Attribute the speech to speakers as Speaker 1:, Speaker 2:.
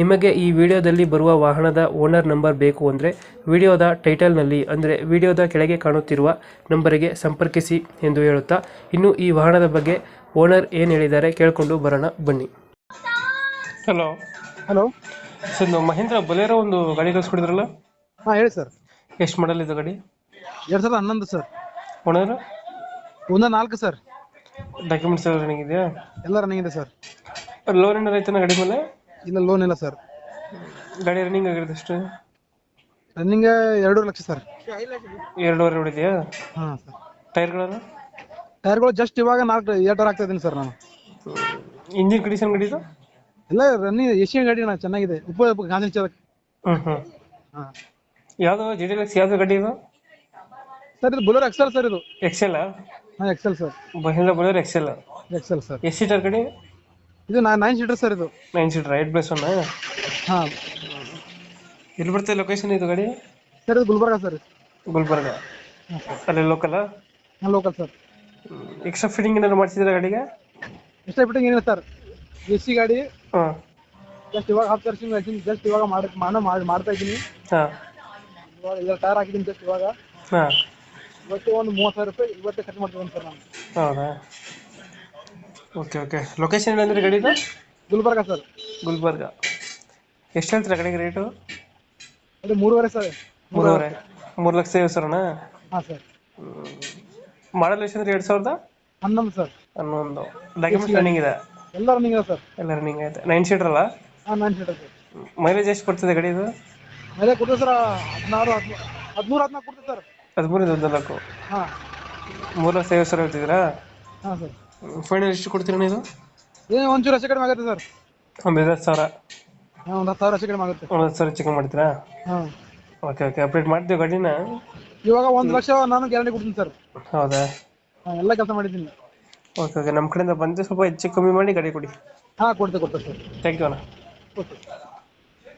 Speaker 1: ನಿಮಗೆ ಈ ವಿಡಿಯೋದಲ್ಲಿ ಬರುವ ವಾಹನದ ಓನರ್ ನಂಬರ್ ಬೇಕು ಅಂದರೆ ವಿಡಿಯೋದ ಟೈಟಲ್ನಲ್ಲಿ ಅಂದರೆ ವಿಡಿಯೋದ ಕೆಳಗೆ ಕಾಣುತ್ತಿರುವ ನಂಬರಿಗೆ ಸಂಪರ್ಕಿಸಿ ಎಂದು ಹೇಳುತ್ತಾ ಇನ್ನು ಈ ವಾಹನದ ಬಗ್ಗೆ ಓನರ್ ಏನು ಹೇಳಿದ್ದಾರೆ ಕೇಳಿಕೊಂಡು ಬರೋಣ ಬನ್ನಿ. ಹಲೋ
Speaker 2: ಹಲೋ
Speaker 1: ಸರ್ ನಾವು ಮಹೇಂದ್ರ ಬಲೇರೋ ಒಂದು ಗಾಡಿ ಕಳಿಸ್ಕೊಡಿದ್ರಲ್ಲ?
Speaker 2: ಹಾಂ ಹೇಳಿ ಸರ್
Speaker 1: ಎಷ್ಟು ಮಾಡಲ್ ಇದು ಗಾಡಿ?
Speaker 2: ಎರಡು ಸಾವಿರದ ಹನ್ನೊಂದು ಸರ್
Speaker 1: ಓನರ್
Speaker 2: ಒಂದ ನಾಲ್ಕು ಸರ್
Speaker 1: ಡಾಕ್ಯುಮೆಂಟ್ಸ್ ಎಲ್ಲ ರನ್ನಿಂಗ್ ಇದೆಯಾ?
Speaker 2: ಎಲ್ಲ ರನ್ನಿಂಗ್ ಇದೆ ಸರ್
Speaker 1: ಲೋನ್ ಏನಾರ ಐತನ ಗಾಡಿ ಮೇಲೆ?
Speaker 2: ಇಲ್ಲ ಲೋನ್ ಇಲ್ಲ ಸರ್
Speaker 1: ಗಾಡಿ ರನ್ನಿಂಗ್ ಆಗಿರುತ್ತೆ ಎಷ್ಟು?
Speaker 2: ರನ್ನಿಂಗ್ ಎರಡೂವರೆ ಲಕ್ಷ ಸರ್
Speaker 1: ಎರಡೂವರೆ ಹೊಡಿದೆಯಾ
Speaker 2: ಹಾಂ ಸರ್
Speaker 1: ಟೈರ್ಗಳನ್ನು
Speaker 2: ಟೈರ್ಗಳು ಜಸ್ಟ್ ಇವಾಗ ನಾಲ್ಕು ಏಟರ್ ಆಗ್ತಾ ಇದ್ದೀನಿ ಸರ್ ನಾನು.
Speaker 1: ಇಂಜಿನ್ ಕಂಡೀಷನ್ ಗಾಡಿ ಇದು?
Speaker 2: ಎಲ್ಲ ರನ್ನಿಂಗ್ ಏಷ್ಯನ್ ಗಾಡಿ ಅಣ್ಣ ಚೆನ್ನಾಗಿದೆ. ಉಪ ಗಾಂಧಿ ಚಾಲಕ್
Speaker 1: ಹ್ಞೂ ಹ್ಞೂ
Speaker 2: ಹಾಂ.
Speaker 1: ಯಾವುದು ಜಿ ಡಿ ಎಕ್ಸ್ ಯಾವುದು ಗಾಡಿ ಇದು?
Speaker 2: ಸರ್ ಇದು ಬುಲರ್ ಎಕ್ಸೆಲ್ ಸರ್ ಇದು.
Speaker 1: ಎಕ್ಸೆಲ್
Speaker 2: ಹಾಂ Excel sir
Speaker 1: Mahindra Bolero Excel
Speaker 2: Excel sir
Speaker 1: ಎಷ್ಟು ಸೀಟರ್ ಗಾಡಿ?
Speaker 2: ಇದು ನಾ ನೈನ್ ಸೀಟರ್ ಸರ್ ಇದು.
Speaker 1: Nine seater eight plus one
Speaker 2: ಹಾಂ.
Speaker 1: ಎಲ್ಲಿ ಬರ್ತದೆ ಲೊಕೇಶನ್ ಇದು ಗಾಡಿ?
Speaker 2: ಸರ್ ಇದು ಗುಲ್ಬರ್ಗ ಸರ್
Speaker 1: ಗುಲ್ಬರ್ಗ. ಅಲ್ಲಿ ಲೋಕಲ್
Speaker 2: ಹಾಂ ಲೋಕಲ್ ಸರ್
Speaker 1: ಎಕ್ಸ್ಟ್ರಾ ಫಿಟ್ಟಿಂಗ್ ಏನಾದ್ರು ಮಾಡಿಸಿದ್ರೆ ಗಾಡಿಗೆ?
Speaker 2: ಎಕ್ಸ್ಟ್ರಾ ಫಿಟ್ಟಿಂಗ್ ಏನಿಲ್ಲ ಸರ್ ಎ ಸಿ ಗಾಡಿ.
Speaker 1: ಹಾಂ.
Speaker 2: ಜಸ್ಟ್ ಇವಾಗ ಹತ್ತು ವರ್ಷ ಜಸ್ಟ್ ಇವಾಗ ಮಾಡಿ ಮಾಡ ಮಾಡಿ ಮಾಡ್ತಾ ಇದ್ದೀನಿ.
Speaker 1: ಹಾಂ.
Speaker 2: ಇವಾಗ ಇವಾಗ ಟೈರ್ ಹಾಕಿದ್ದೀನಿ ಜಸ್ಟ್ ಇವಾಗ.
Speaker 1: ಹಾಂ.
Speaker 2: ಇವತ್ತು ಒಂದು ಮೂವತ್ತು ಸಾವಿರ ರೂಪಾಯಿ ಇವತ್ತೇ ಖರ್ಚು ಮಾಡ್ತೀನಿ ಸರ್ ನಾನು.
Speaker 1: ಹೌದಾ? Okay okay. ಲೊಕೇಶನ್ ಏನಂದ್ರೆ ಗಾಡಿದು
Speaker 2: ಗುಲ್ಬರ್ಗ ಸರ್.
Speaker 1: ಗುಲ್ಬರ್ಗ. ಎಷ್ಟು ಹೇಳ್ತೀರಾ ಗಾಡಿಗೆ ರೇಟು
Speaker 2: ಅದು ಮೂರುವರೆ ಸರ್.
Speaker 1: ಮೂರುವರೆ. ಮೂರು ಲಕ್ಷ ಐವತ್ತು ಸಾವಿರನಾ?
Speaker 2: ಹಾಂ ಸರ್.
Speaker 1: ಮಾಡಲ್ ಎಷ್ಟು ಅಂದ್ರೆ ಎರಡು ಸಾವಿರದ?
Speaker 2: ಹನ್ನೊಂದು ಸರ್.
Speaker 1: ಹನ್ನೊಂದು. ಡಾಕ್ಯುಮೆಂಟ್ಸ್ ರನ್ನಿಂಗ್ ಇದೆ?
Speaker 2: ಎಲ್ಲ ರನ್ನಿಂಗ್ ಇದೆ ಸರ್.
Speaker 1: ಎಲ್ಲ ರನ್ನಿಂಗ್ ಐತೆ ನೈನ್ ಸೀಟರ್ ಅಲ್ಲ?
Speaker 2: ಹಾಂ ನೈನ್ ಸೀಟರ್ ಸರ್.
Speaker 1: ಮೈಲೇಜ್ ಎಷ್ಟು ಕೊಡ್ತದೆ ಗಡಿ ಇದು?
Speaker 2: ಮೈಲೇಜ್ ಕೊಡ್ತೀವಿ ಸರ್ ಹದಿನಾರು ಹದಿಮೂರು ಹದಿನಾಲ್ಕು ಕೊಡ್ತೀವಿ ಸರ್.
Speaker 1: ಹದಿಮೂರಿಂದ ಹದಿನಾಲ್ಕು.
Speaker 2: ಹಾಂ.
Speaker 1: ಮೂರು ಲಕ್ಷ ಐವತ್ತು ಸಾವಿರ ಹೇಳ್ತಿದ್ದೀರಾ?
Speaker 2: ಹಾಂ ಸರ್.
Speaker 1: ಫೈನಲ್ ಎಷ್ಟು ಕೊಡ್ತೀರಾ ನೀವು
Speaker 2: ಏನು ಒಂಚೂರು ಹೆಚ್ಚು ಕಡಿಮೆ ಆಗುತ್ತೆ ಸರ್.
Speaker 1: ಒಂದು ಐವತ್ತು ಸಾವಿರ.
Speaker 2: ಹಾಂ ಒಂದು ಹತ್ತು ಸಾವಿರ ಹೆಚ್ಚು ಕಡಿಮೆ ಆಗುತ್ತೆ.
Speaker 1: ಒಂದು ಹತ್ತು ಸಾವಿರ ಚಿಕನ್ ಮಾಡ್ತೀರಾ?
Speaker 2: ಹಾಂ.
Speaker 1: ಓಕೆ ಓಕೆ ಅಪ್ಡೇಟ್ ಮಾಡ್ತೀವಿ ಗಾಡಿನ.
Speaker 2: ಇವಾಗ ಒಂದು ಲಕ್ಷ ನಾನು ಗ್ಯಾರಂಟಿ ಕೊಡ್ತೀನಿ ಸರ್.
Speaker 1: ಹೌದಾ?
Speaker 2: ಹಾಂ ಎಲ್ಲ ಕೆಲಸ ಮಾಡಿದ್ದೀನಿ.
Speaker 1: ಓಕೆ ಓಕೆ ನಮ್ಮ ಕಡೆಯಿಂದ ಬಂದು ಸ್ವಲ್ಪ ಹೆಚ್ಚು ಕಮ್ಮಿ ಮಾಡಿ ಗಾಡಿ ಕೊಡಿ.
Speaker 2: ಹಾಂ ಕೊಡ್ತೀವಿ ಕೊಡ್ತೀವಿ ಸರ್.
Speaker 1: ಥ್ಯಾಂಕ್ ಯು ಅಣ್ಣ.
Speaker 2: ಓಕೆ